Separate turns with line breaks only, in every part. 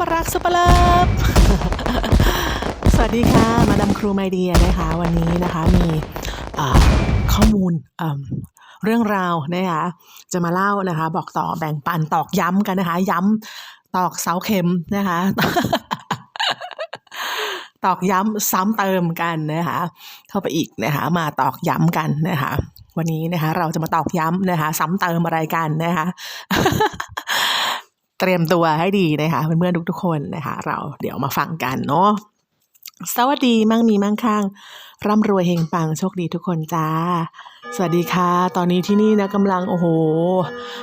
ปรักซุปรเลิฟสวัสดีค่ะ มาดามครูไมเดียนะคะ วันนี้นะคะมีข้อมูลเรื่องราวนะคะจะมาเล่านะคะ บอกต่อแบ่งปันตอกย้ำกันนะคะ ย้ำตอกเสาเข็มนะคะตอกย้ำซ้ำเติมกันนะคะเข้าไปอีกนะคะ มาตอกย้ำกันนะคะ วันนี้นะคะ เราจะมาตอกย้ำนะคะ ซ้ำเติมอะไรกันนะคะ เตรียมตัวให้ดีนะคะเพื่อนๆทุกๆคนนะคะ เราเดี๋ยวมาฟังกันเนาะสวัสดีมั่งมีมั่งคั่งร่ำรวยเฮงปังโชคดีทุกคนจ้า สวัสดีค่ะ ตอนนี้ที่นี่นะกำลังโอ้โห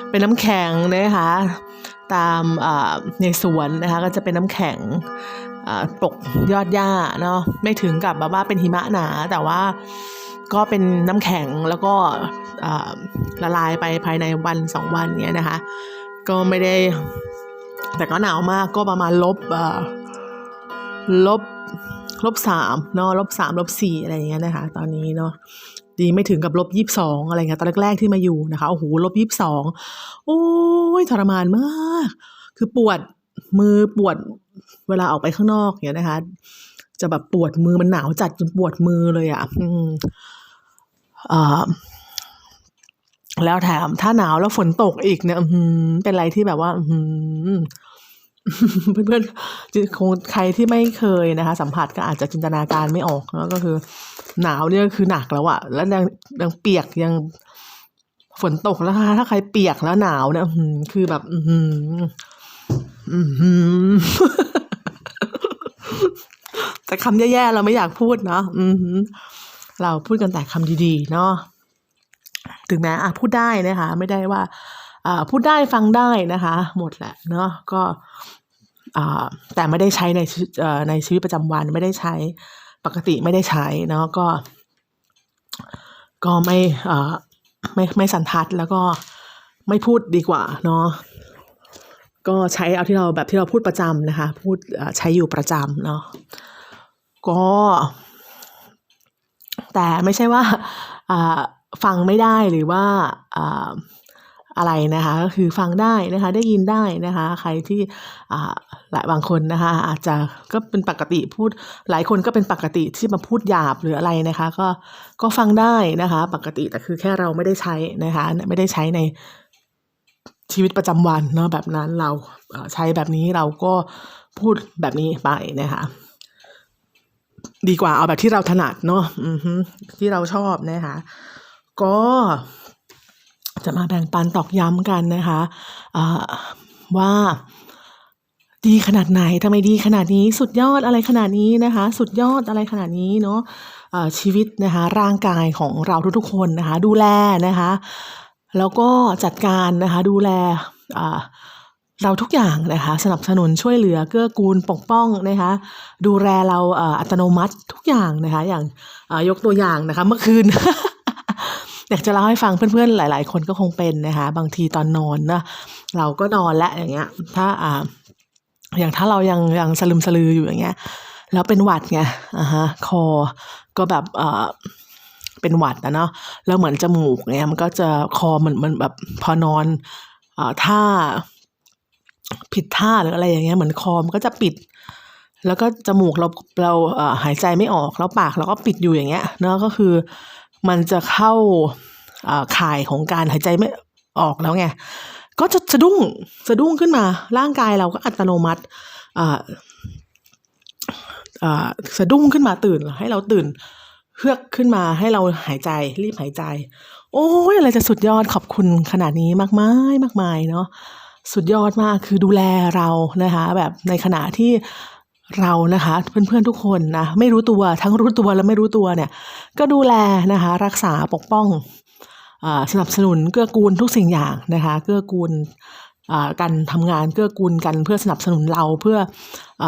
เป็นน้ำแข็งนะคะ ตามอ่าในสวนนะคะก็จะเป็นน้ำแข็งปกยอดหญ้าเนาะไม่ถึงกับแบบว่าเป็นหิมะหนา แต่ว่าก็เป็นน้ำแข็งแล้วก็ละลายไปภายในวันสองวันเนี้ยนะคะ ก็ไม่ได้ แต่ก็หนาวมากก็ประมาณลบอ่าลบลบสามเนาะลบสามลบสี่อะไรอย่างเงี้ยนะคะ ตอนนี้เนาะดีไม่ถึงกับลบยี่สิบสองอะไรเงี้ยตอนแรกๆที่มาอยู่นะคะโอ้โหลบยี่สิบสองโอ้ยทรมานมาก คือปวดมือปวดเวลาออกไปข้างนอกอย่างเงี้ยนะคะ จะแบบปวดมือมันหนาวจัดจนปวดมือเลยอะอืมอ่า แล้วแถมถ้าหนาวแล้วฝนตกอีกเนี่ยเป็นอะไรที่แบบว่าเพื่อนๆคงใครที่ไม่เคยนะคะ สัมผัสก็อาจจะจินตนาการไม่ออกแล้วก็คือ หนาวเนี่ยคือหนักแล้วอะแล้วยังยังเปียกยังฝนตกแล้วถ้าใครเปียกแล้วหนาวเนี่ยคือแบบ อืแต่คำแย่ๆเราไม่อยากพูดเนาะเราพูดกันแต่คำดีๆ เนาะ ถึงแม้อะพูดได้นะคะ ไม่ได้ว่าอ่าพูดได้ฟังได้นะคะ หมดแหละเนาะก็อ่าแต่ไม่ได้ใช้ในชีวิตเอ่อในชีวิตประจำวันไม่ได้ใช้ปกติไม่ได้ใช้เนาะก็ ก็ไม่อ่าไม่ไม่สันทัดแล้วก็ไม่พูดดีกว่าเนาะก็ใช้เอาที่เราแบบที่เราพูดประจำนะคะ พูดอ่อใช้อยู่ประจำเนาะก็ แต่ไม่ใช่ว่าอ่า ฟังไม่ได้หรือว่าอ่าอะไรนะคะก็คือฟังได้นะคะได้ยินได้นะคะใครที่อ่าหลายบางคนนะคะอาจจะก็เป็นปกติพูดหลายคนก็เป็นปกติที่มาพูดหยาบหรืออะไรนะคะก็ก็ฟังได้นะคะปกติแต่คือแค่เราไม่ได้ใช้นะคะไม่ได้ใช้ในชีวิตประจำวันเนาะแบบนั้นเราใช้แบบนี้เราก็พูดแบบนี้ไปนะคะดีกว่าเอาแบบที่เราถนัดเนาะอือฮึที่เราชอบนะคะ ก็จะมาแบ่งปันตอกย้ำกันนะคะว่าดีขนาดไหนทำไมดีขนาดนี้สุดยอดอะไรขนาดนี้นะคะ สุดยอดอะไรขนาดนี้เนาะอ่าชีวิตนะคะร่างกายของเราทุกๆคนนะคะ ดูแลนะคะ แล้วก็จัดการนะคะดูแลเราทุกอย่างนะคะสนับสนุนช่วยเหลือเกื้อกูลปกป้องนะคะ ดูแลเราอัตโนมัติทุกอย่างนะคะ อย่างยกตัวอย่างนะคะ เมื่อคืน อยากจะเล่าให้ฟังเพื่อนๆหลาย ๆ คนก็คงเป็นนะคะบางทีตอนนอนนะเราก็นอนแล้วอย่างเงี้ย ถ้าอ่า อย่างถ้าเรายังยังสลึมสลืออยู่อย่างเงี้ย แล้วเป็นหวัดไงอ่าฮะคอก็แบบอ่อเป็นหวัดนะเนาะแล้วเหมือนจมูกเนี่ยมันก็จะคอเหมือนมันแบบพอนอนอ่อท่าผิดท่าหรืออะไรอย่างเงี้ยเหมือนคอมนก็จะปิด แล้วก็จมูกเราเราเอ่อหายใจไม่ออกแล้วปากเราก็ปิดอยู่อย่างเงี้ยเนาะก็คือ มันจะเข้าข่ายของการหายใจไม่ออกแล้วไง ก็จะสะดุ้งสะดุ้งขึ้นมา ร่างกายเราก็อัตโนมัติสะดุ้งขึ้นมาตื่นให้เราตื่นเฮือกขึ้นมาให้เราหายใจรีบหายใจ โอ้ยอะไรจะสุดยอดขอบคุณขนาดนี้มากมายมากมายเนาะสุดยอดมากคือดูแลเรานะคะ แบบในขณะที่ เรานะคะเพื่อนๆทุกคนนะไม่รู้ตัวทั้งรู้ตัวและไม่รู้ตัวเนี่ย ก็ดูแลนะคะ รักษาปกป้องอสนับสนุนเกื้อกูลทุกสิ่งอย่างนะคะเกื้อกูลการทำงานเกื้อกูลกันเพื่อสนับสนุนเราเพื่ออ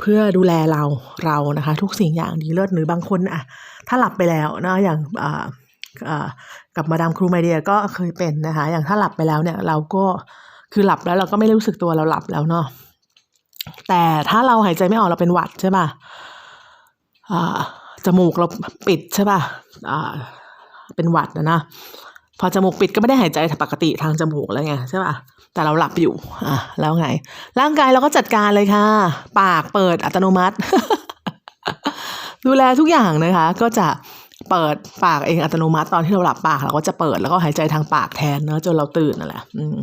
เพื่อดูแลเราเรานะคะ ทุกสิ่งอย่างดีเลิศหรือบางคนอะถ้าหลับไปแล้วนะอย่างกับมาดามครูไมเดียก็เคยเป็นนะคะ อย่างถ้าหลับไปแล้วเนี่ย เราก็คือหลับแล้วเราก็ไม่รู้สึกตัวเราหลับแล้วเนาะ แต่ถ้าเราหายใจไม่ออกเราเป็นหวัดใช่ป่ะอ่าจมูกเราปิดใช่ป่ะอ่าเป็นหวัดนะนะ พอจมูกปิดก็ไม่ได้หายใจปกติทางจมูกแล้วไงใช่ป่ะ แต่เราหลับอยู่ อะ แล้วไง ร่างกายเราก็จัดการเลยค่ะ ปากเปิดอัตโนมัติ ดูแลทุกอย่างนะคะ ก็จะ เปิดปากเองอัตโนมัติตอนที่เราหลับปากเราก็จะเปิดแล้วก็หายใจทางปากแทนเนอะจนเราตื่นนั่นแหละอืม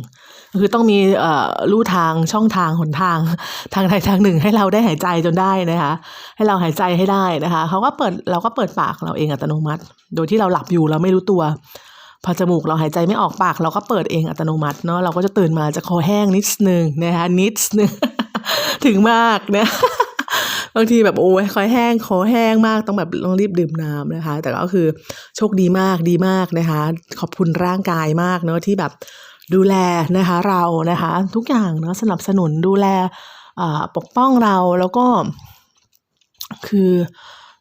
คือต้องมีเอ่อลู่ทางช่องทางหนทางทางใดทางหนึ่งให้เราได้หายใจจนได้นะคะ ให้เราหายใจให้ได้นะคะเขาก็เปิดเราก็เปิดปากเราเองอัตโนมัติ โดยที่เราหลับอยู่เราไม่รู้ตัวพอจมูกเราหายใจไม่ออกปาก เราก็เปิดเองอัตโนมัติเนาะเราก็จะตื่นมาจะคอแห้งนิดนึงนะคะนิดนึงถึงมากนะ บางทีแบบโอ้ยคอยแห้งคอแห้งมากต้องแบบต้องรีบดื่มน้ำนะคะ แต่ก็คือโชคดีมากดีมากนะคะ ขอบคุณร่างกายมากเนาะที่แบบดูแลนะคะเรานะคะ ทุกอย่างเนาะสนับสนุนดูแลปกป้องเราแล้วก็คือ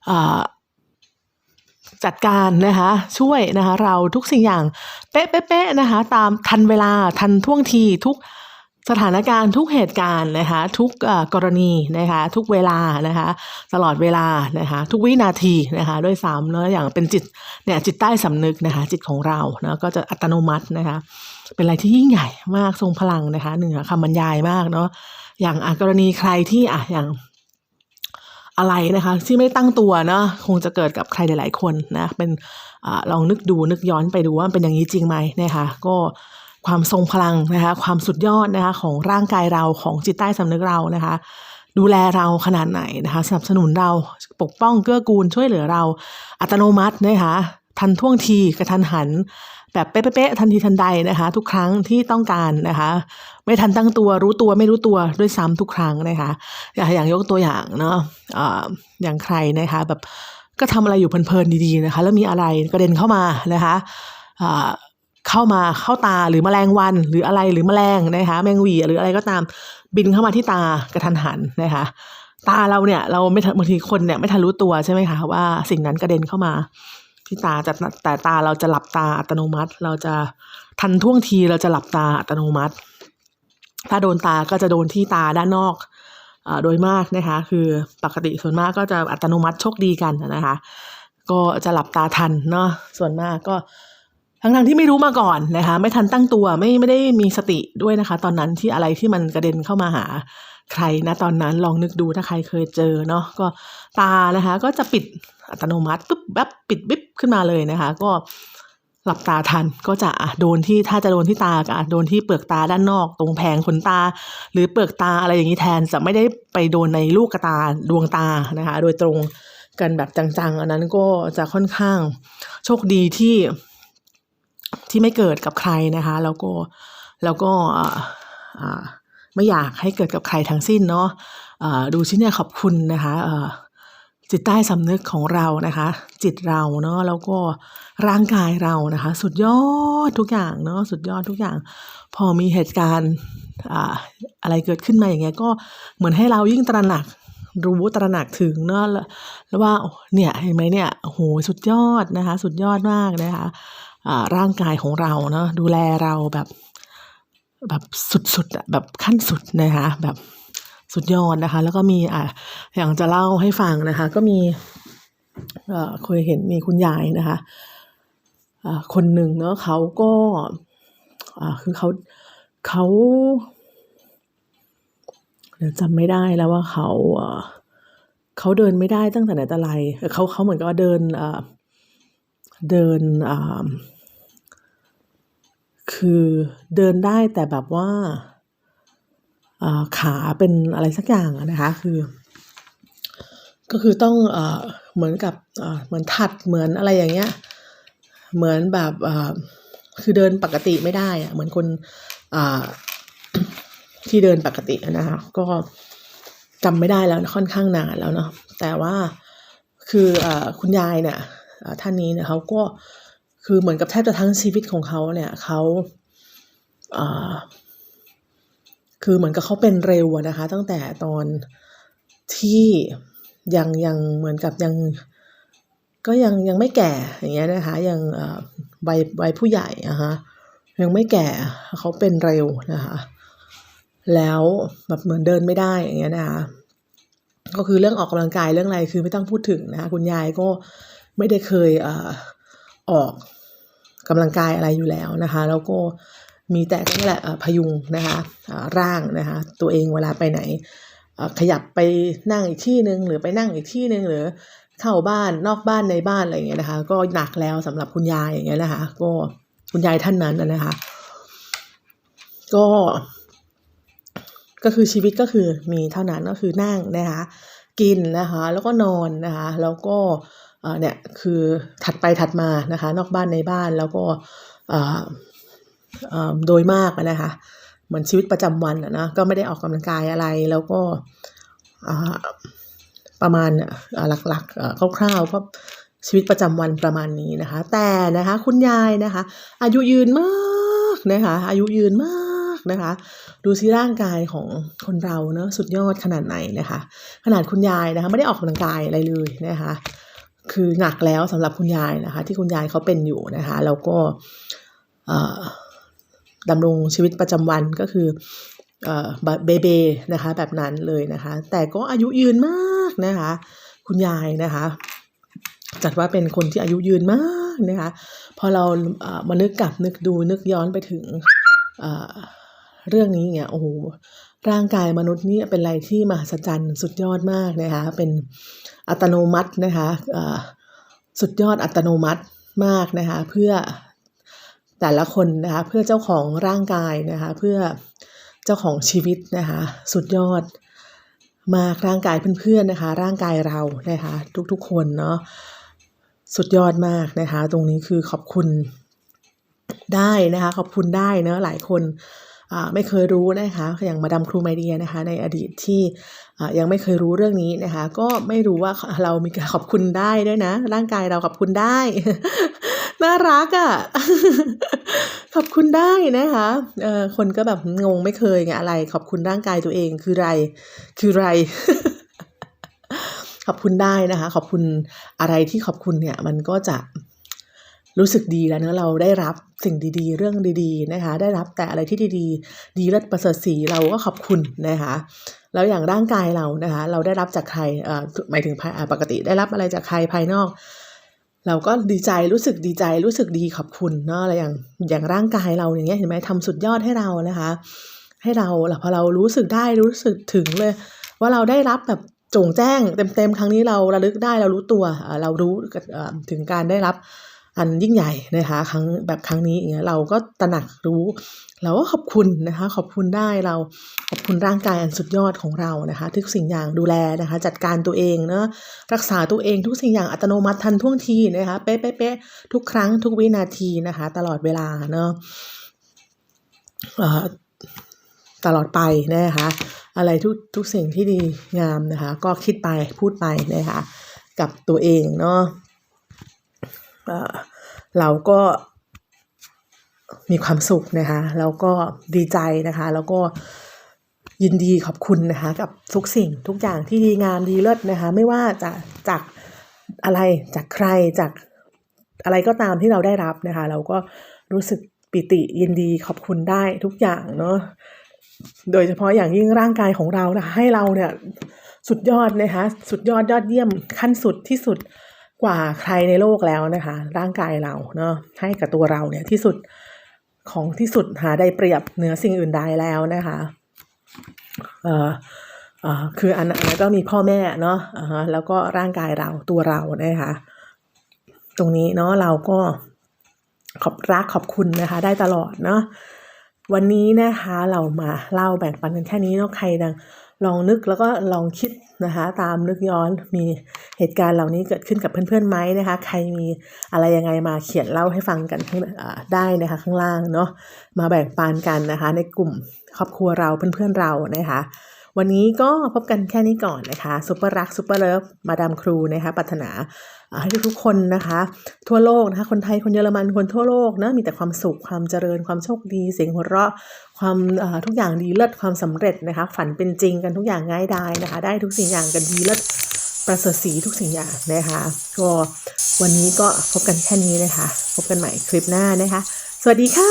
อจัดการนะคะช่วยนะคะเราทุกสิ่งอย่างเป๊ะเป๊ะนะคะ ตามทันเวลาทันท่วงทีทุก สถานการณ์ทุกเหตุการณ์นะคะทุกกรณีนะคะทุกเวลานะคะตลอดเวลานะคะทุกวินาทีนะคะด้วยซ้ำเนาะอย่างเป็นจิตเนี่ยจิตใต้สำนึกนะคะจิตของเราเนาะก็จะอัตโนมัตินะคะเป็นอะไรที่ยิ่งใหญ่มากทรงพลังนะคะเหนือคำบรรยายมากเนาะอย่างกรณีใครที่อะอย่างอะไรนะคะที่ไม่ตั้งตัวเนาะคงจะเกิดกับใครหลาย ๆ คนนะเป็นอลองนึกดูนึกย้อนไปดูว่ามันเป็นอย่างนี้จริงไหมนะคะก็ ความทรงพลังนะคะความสุดยอดนะคะของร่างกายเราของจิตใต้สำนึกเรานะคะ ดูแลเราขนาดไหนนะคะสนับสนุนเราปกป้องเกื้อกูลช่วยเหลือเราอัตโนมัตินะคะทันท่วงทีกระทันหัน แบบเป๊ะๆทันทีทันใดนะคะ ทุกครั้งที่ต้องการนะคะ ไม่ทันตั้งตัวรู้ตัวไม่รู้ตัวด้วยซ้ำทุกครั้งนะคะอย่างยกตัวอย่างเนาะอย่างใครนะคะ แบบก็ทำอะไรอยู่เพลินๆดีๆนะคะ แล้วมีอะไรกระเด็นเข้ามานะคะอ่า เข้ามาเข้าตาหรือแมลงวัน หรืออะไรหรือแมลงนะคะ แมงวีหรืออะไรก็ตาม บินเข้ามาที่ตากระทันหันนะคะตาเราเนี่ยเราไม่บางทีคนเนี่ยไม่ทันรู้ตัวใช่ไหมคะว่าสิ่งนั้นกระเด็นเข้ามา ที่ตาแต่แต่ตาเราจะหลับตาอัตโนมัติ เราจะทันท่วงทีเราจะหลับตาอัตโนมัติ ถ้าโดนตาก็จะโดนที่ตาด้านนอกอาโดยมากนะคะ คือปกติส่วนมากก็จะอัตโนมัติโชคดีกันนะคะ ก็จะหลับตาทันเนาะส่วนมากก็ ทั้งทที่ไม่รู้มาก่อนนะคะ ไม่ทันตั้งตัวไม่ไม่ได้มีสติด้วยนะคะ ตอนนั้นที่อะไรที่มันกระเด็นเข้ามาหาใครนะตอนนั้นลองนึกดูถ้าใครเคยเจอเนาะก็ตานะคะ ก็จะปิดอัตโนมัติปุ๊บแบบปิดบิ๊บขึ้นมาเลยนะคะ ก็หลับตาทันก็จะโดนที่ถ้าจะโดนที่ตาก็โดนที่เปลือกตาด้านนอก ตรงแผงขนตา หรือเปลือกตาอะไรอย่างนี้แทนจะไม่ได้ไปโดนในลูกตาดวงตานะคะ โดยตรงกันแบบจังๆ อันนั้นก็จะค่อนข้างโชคดีที่ ที่ไม่เกิดกับใครนะคะ แล้วก็แล้วก็ไม่อยากให้เกิดกับใครทั้งสิ้นเนาะดูชิ้นเนี่ยขอบคุณนะคะจิตใต้สำนึกของเรานะคะ จิตเราเนาะแล้วก็ร่างกายเรานะคะ สุดยอดทุกอย่างเนาะสุดยอดทุกอย่าง พอมีเหตุการณ์อะไรเกิดขึ้นมาอย่างเงี้ยก็เหมือนให้เรายิ่งตระหนักรู้ตระหนักถึงเนาะแล้วว่าเนี่ยเห็นไหมเนี่ยโอ้โหสุดยอดนะคะ สุดยอดมากนะคะ ร่างกายของเราเนาะดูแลเราแบบแบบสุดๆอะแบบขั้นสุดนะคะแบบสุดยอดนะคะ แล้วก็มีอะอย่างจะเล่าให้ฟังนะคะ ก็มีเอ่อเคยเห็นมีคุณยายนะคะอ่าคนหนึ่งเนาะเขาก็อ่าคือเขาเขาเดี๋ยวจำไม่ได้แล้วว่าเขาเอ่อเขาเดินไม่ได้ตั้งแต่ไหนแต่ไรเขาเขาเหมือนกับว่าเดินอ่อ เดินอ่าคือเดินได้แต่แบบว่าอ่าขาเป็นอะไรสักอย่างนะคะคือ ก็คือต้องเอ่อเหมือนกับเอ่อเหมือนถัดเหมือนอะไรอย่างเงี้ยเหมือนแบบอ่าคือเดินปกติไม่ได้อะเหมือนคนอ่าที่เดินปกตินะคะก็จำไม่ได้แล้วค่อนข้างนานแล้วเนาะแต่ว่าคืออ่อคุณยายเนี่ย ท่านนี้เนี่ยเขาก็คือเหมือนกับแทบจะทั้งชีวิตของเขาเนี่ยเขาคือเหมือนกับเขาเป็นเร็วนะคะ ตั้งแต่ตอนที่ยังยังเหมือนกับยังก็ยังยังไม่แก่อย่างเงี้ยนะคะยังอ่อวัยวัยผู้ใหญ่อะฮะยังไม่แก่เขาเป็นเร็วนะคะแล้วแบบเหมือนเดินไม่ได้อย่างเงี้ยนะคะก็คือเรื่องออกกำลังกายเรื่องอะไรคือไม่ต้องพูดถึงนะคะคุณยายก็ ไม่ได้เคยอออกกำลังกายอะไรอยู่แล้วนะคะ แล้วก็มีแต่นี่แหละพยุงนะคะร่างนะคะตัวเองเวลาไปไหน ขยับไปนั่งอีกที่หนึ่งหรือไปนั่งอีกที่หนึ่งหรือเข้าบ้านนอกบ้านในบ้านอะไรอย่างเงี้ยนะคะ ก็หนักแล้วสำหรับคุณยายอย่างเงี้ยนะคะ ก็คุณยายท่านนั้นนะคะ ก็ ก็คือชีวิตก็คือมีเท่านั้นก็คือนั่งนะคะ กินนะคะ แล้วก็นอนนะคะ แล้วก็ เอ่อเนี่ยคือถัดไปถัดมานะคะนอกบ้านในบ้านแล้วก็อ่อเอ่อโดยมากนะคะเหมือนชีวิตประจำวันนะก็ไม่ได้ออกกำลังกายอะไรแล้วก็อ่าประมาณอ่อหลักๆอ่อคร่าวๆก็ชีวิตประจำวันประมาณนี้นะคะ แต่นะคะคุณยายนะคะ อายุยืนมากนะคะอายุยืนมากนะคะ ดูสิร่างกายของคนเราเนอะสุดยอดขนาดไหนนะคะ ขนาดคุณยายนะคะไม่ได้ออกกำลังกายอะไรเลยนะคะ คือหนักแล้วสำหรับคุณยายนะคะ ที่คุณยายเขาเป็นอยู่นะคะ แล้วก็ดำรงชีวิตประจำวันก็คือเบเบนะคะ แบบนั้นเลยนะคะ แต่ก็อายุยืนมากนะคะ คุณยายนะคะ จัดว่าเป็นคนที่อายุยืนมากนะคะ พอเรามานึกกลับนึกดูนึกย้อนไปถึงเเรื่องนี้เนี่ยโอ้โหร่างกายมนุษย์นี่เป็นอะไรที่มหัศจรรย์สุดยอดมากนะคะ เป็น อัตโนมัตินะคะอ่อสุดยอดอัตโนมัติมากนะคะ เพื่อแต่ละคนนะคะเพื่อเจ้าของร่างกายนะคะ เพื่อเจ้าของชีวิตนะคะ สุดยอดมากร่างกายเพื่อนๆนะคะ ร่างกายเรานะคะ ทุกๆคนเนาะสุดยอดมากนะคะ ตรงนี้คือขอบคุณได้นะคะ ขอบคุณได้เนอะหลายคน ไม่เคยรู้นะคะอย่างมาดามครูไมเดียนะคะ ในอดีตที่ยังไม่เคยรู้เรื่องนี้นะคะ ก็ไม่รู้ว่าเรามีการขอบคุณได้ด้วยนะ ร่างกายเราขอบคุณได้ น่ารักอะ่ะขอบคุณได้นะคะเออคนก็แบบงงไม่เคยไงอะไร ขอบคุณร่างกายตัวเองคือไรคือไรขอบคุณได้นะคะ ขอบคุณอะไรที่ขอบคุณเนี่ย มันก็จะ รู้สึกดีแล้วเนอะเราได้รับสิ่งดีๆ เรื่องดีๆนะคะ ได้รับแต่อะไรที่ดีๆ ดีเลิศประเสริฐสีเราก็ขอบคุณนะคะแล้วอย่างร่างกายเรานะคะ เราได้รับจากใครเอ่อหมายถึงปกติได้รับอะไรจากใครภายนอก เราก็ดีใจรู้สึกดีใจรู้สึกดีขอบคุณเนาะอะไรอย่างอย่างร่างกายเราอย่างเงี้ยเห็นไหมทำสุดยอดให้เรานะคะ ให้เราพอเรารู้สึกได้รู้สึกถึงเลย ว่าเราได้รับแบบจงแจ้งเต็มๆครั้งนี้เราระลึกได้เรารู้ตัวเรารู้ถึงการได้รับ อันยิ่งใหญ่นะคะครั้งแบบครั้งนี้อย่างเงี้ยเราก็ตระหนักรู้เราก็ขอบคุณนะคะ ขอบคุณได้เราขอบคุณร่างกายอันสุดยอดของเรานะคะ ทุกสิ่งอย่างดูแลนะคะ จัดการตัวเองเนาะรักษาตัวเองทุกสิ่งอย่างอัตโนมัติทันท่วงทีนะคะเป๊ะเป๊ะเป๊ะทุกครั้งทุกวินาทีนะคะ ตลอดเวลาเนาะตลอดไปนะคะ อะไรทุกทุกสิ่งที่ดีงามนะคะ ก็คิดไปพูดไปนะคะ กับตัวเองเนาะ เราก็มีความสุขนะคะแล้วก็ดีใจนะคะ แล้วก็ยินดีขอบคุณนะคะกับทุกสิ่งทุกอย่างที่ดีงามดีเลิศนะคะ ไม่ว่าจะจากอะไรจากใครจากอะไรก็ตามที่เราได้รับนะคะ เราก็รู้สึกปิติยินดีขอบคุณได้ทุกอย่างเนาะโดยเฉพาะอย่างยิ่งร่างกายของเรานะให้เราเนี่ยสุดยอดนะคะ สุดยอดยอดเยี่ยมขั้นสุดที่สุด กว่าใครในโลกแล้วนะคะ ร่างกายเราเนาะให้กับตัวเราเนี่ยที่สุดของที่สุดหาได้เปรียบเหนือสิ่งอื่นใดแล้วนะคะเอ่อเอ่อคืออันนั้นก็มีพ่อแม่เนาะอ่าฮะแล้วก็ร่างกายเราตัวเรานะคะตรงนี้เนาะเราก็ขอบรักขอบคุณนะคะ ได้ตลอดเนาะวันนี้นะคะเรามาเล่าแบ่งปันกันแค่นี้เนาะใครดัง ลองนึกแล้วก็ลองคิดนะคะตามนึกย้อนมีเหตุการณ์เหล่านี้เกิดขึ้นกับเพื่อนๆไหมนะคะ ใครมีอะไรยังไงมาเขียนเล่าให้ฟังกันข้างได้นะคะข้างล่างเนาะมาแบ่งปันกันนะคะ ในกลุ่มครอบครัวเราเพื่อนๆเรานะคะ วันนี้ก็พบกันแค่นี้ก่อนนะคะซุปเปอร์รักซุปเปอร์เลิฟมาดามครูนะคะปรารถนาให้ทุกคนนะคะ ทั่วโลกนะคะ คนไทยคนเยอรมันคนทั่วโลกนะมีแต่ความสุขความเจริญความโชคดี เสียงหัวเราะ ความทุกอย่างดีเลิศความสำเร็จนะคะ ฝันเป็นจริงกันทุกอย่างง่ายดายนะคะ ได้ทุกสิ่งอย่างกันดีเลิศประเสริฐสีทุกสิ่งอย่างนะคะก็วันนี้ก็พบกันแค่นี้นะคะ พบกันใหม่คลิปหน้านะคะ สวัสดีค่ะ